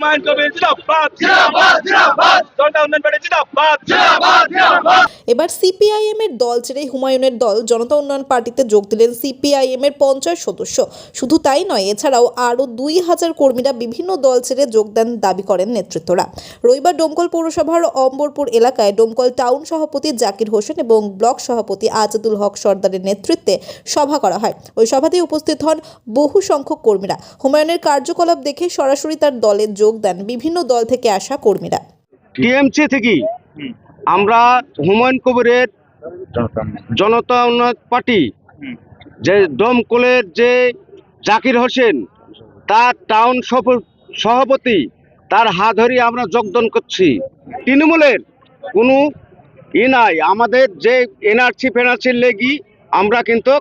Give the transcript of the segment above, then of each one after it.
হুমায়ুন কবির জিন্দাবাদ জিন্দাবাদ জিন্দাবাদ জনতা উন্নয়ন পার্টি জিন্দাবাদ জিন্দাবাদ জিন্দাবাদ এবার সিপিআইএম এর দল ছেড়ে হুমায়ুনের দল জনতা উন্নয়ন পার্টিতে যোগ দিলেন সিপিআইএম এর পঞ্চাশ সদস্য। শুধু তাই নয় এছাড়াও আরও দুই হাজার কর্মীরা বিভিন্ন দল ছেড়ে যোগদান দাবি করেন নেতৃত্বরা। রবিবার ডোমকল পৌরসভার অম্বরপুর এলাকায় ডোমকল টাউন সভাপতি জাকির হোসেন এবং ব্লক সভাপতি আজাদুল হক সর্দারের নেতৃত্বে সভা করা হয়। ওই সভাতে উপস্থিত হন বহু সংখ্যক কর্মীরা। হুমায়ুনের কার্যকলাপ দেখে সরাসরি তার দলে যোগ দেন বিভিন্ন দল থেকে আসা কর্মীরা। টিএমসি থেকে? আমরা হুমায়ুন কবিরের জনতা উন্নয়ন পার্টি। যে দমকলের যে জাকির হোসেন তার টাউন সভাপতি তার হাত ধরে আমরা যোগদান করছি। তৃণমূলের কোনো ই নাই আমাদের যে এনআরসি ফেনার্সির লেগি আমরা কিন্তু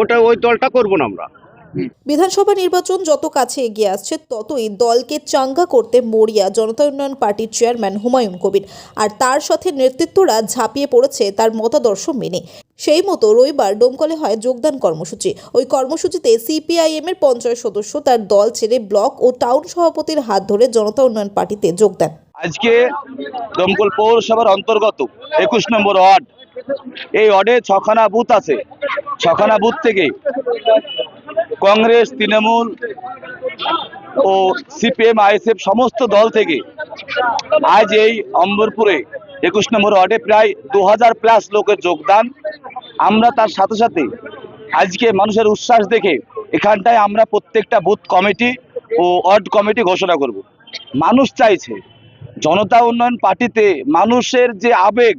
ওটা ওই দলটা করব না আমরা। বিধানসভা নির্বাচন যত কাছে এগিয়ে আসছে ততই দলকে চাঙ্গা করতে মরিয়া জনতা উন্নয়ন পার্টির চেয়ারম্যান হুমায়ুন কবির। আর তার সাথে নেতৃত্বরা ঝাঁপিয়ে পড়েছে তার মতাদর্শ মেনে। সেই মতো রবিবার ডোমকলে হয় যোগদান কর্মসূচি। ওই কর্মসূচিতে সিপিআইএম এর পঞ্চায়েত সদস্য তার দল ছেড়ে ব্লক ও টাউন সভাপতির হাত ধরে জনতা উন্নয়ন পার্টিতে যোগ দেন আজকে দমকল পৌরসভার অন্তর্গত একুশ নম্বর ওয়ার্ড। এই ওয়ার্ডে ছখানা বুথ আছে। ছখানা বুথ থেকে কংগ্রেস, তৃণমূল ও সিপিএম, আইএসএফ সমস্ত দল থেকে আজ এই অম্বরপুরে একুশ নম্বর ওয়ার্ডে প্রায় দু হাজার প্লাস লোকের যোগদান। আমরা তার সাথে সাথে আজকে মানুষের উচ্ছ্বাস দেখে এখানটায় আমরা প্রত্যেকটা বুথ কমিটি ও ওয়ার্ড কমিটি ঘোষণা করব। মানুষ চাইছে জনতা উন্নয়ন পার্টিতে মানুষের যে আবেগ,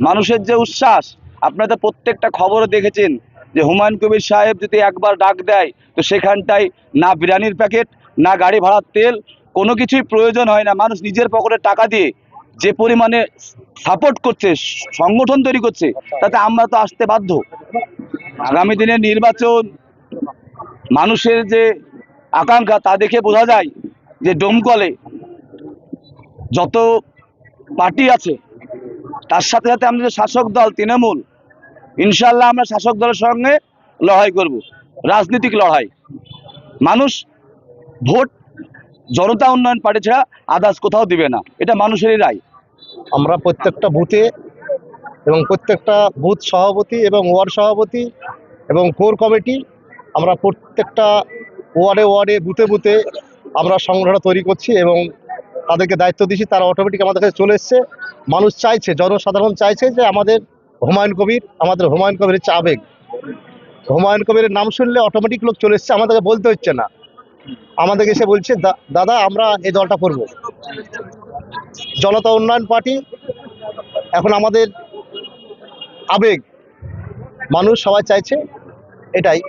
মানুষের যে উচ্ছ্বাস, আপনারা প্রত্যেকটা খবরে দেখেছেন যে হুমায়ুন কবির সাহেব যদি একবার ডাক দেয়, তো সেখানটায় না বিরিয়ানির প্যাকেট, না গাড়ি ভাড়ার তেল, কোনো কিছুই প্রয়োজন হয় না। মানুষ নিজের পকেটে টাকা দিয়ে যে পরিমাণে সাপোর্ট করছে, সংগঠন তৈরি করছে, তাতে আমরা তো আসতে বাধ্য। আগামী দিনের নির্বাচন, মানুষের যে আকাঙ্ক্ষা, তা দেখে বোঝা যায় যে ডোমকলে যত পার্টি আছে, তার সাথে সাথে আমাদের শাসক দল, তৃণমূল ইনশাল্লাহ আমরা শাসক দলের সঙ্গে লড়াই করব। রাজনৈতিক লড়াই। মানুষ ভোট জনতা উন্নয়ন পার্টি ছাড়া আদার্স কোথাও দিবে না। এটা মানুষেরই রায়। আমরা প্রত্যেকটা বুথে এবং প্রত্যেকটা বুথ সভাপতি এবং ওয়ার্ড সভাপতি এবং কোর কমিটি আমরা প্রত্যেকটা ওয়ার্ডে ওয়ার্ডে, বুথে বুথে আমরা সংগঠনটা তৈরি করছি এবং তাদেরকে দায়িত্ব দিচ্ছি। তারা অটোমেটিক আমাদের কাছে চলে এসছে। মানুষ চাইছে, জনসাধারণ চাইছে যে আমাদের হুমায়ুন কবির, আমাদের হুমায়ুন কবির হচ্ছে আবেগ হুমায়ুন কবিরের নাম শুনলে অটোমেটিক লোক চলে এসছে, আমাদেরকে বলতে হচ্ছে না। আমাদেরকে এসে বলছে, "দা- দাদা, আমরা এই দলটা করব। জনতা উন্নয়ন পার্টি, এখন আমাদের আবেগ। মানুষ সবাই চাইছে এটাই।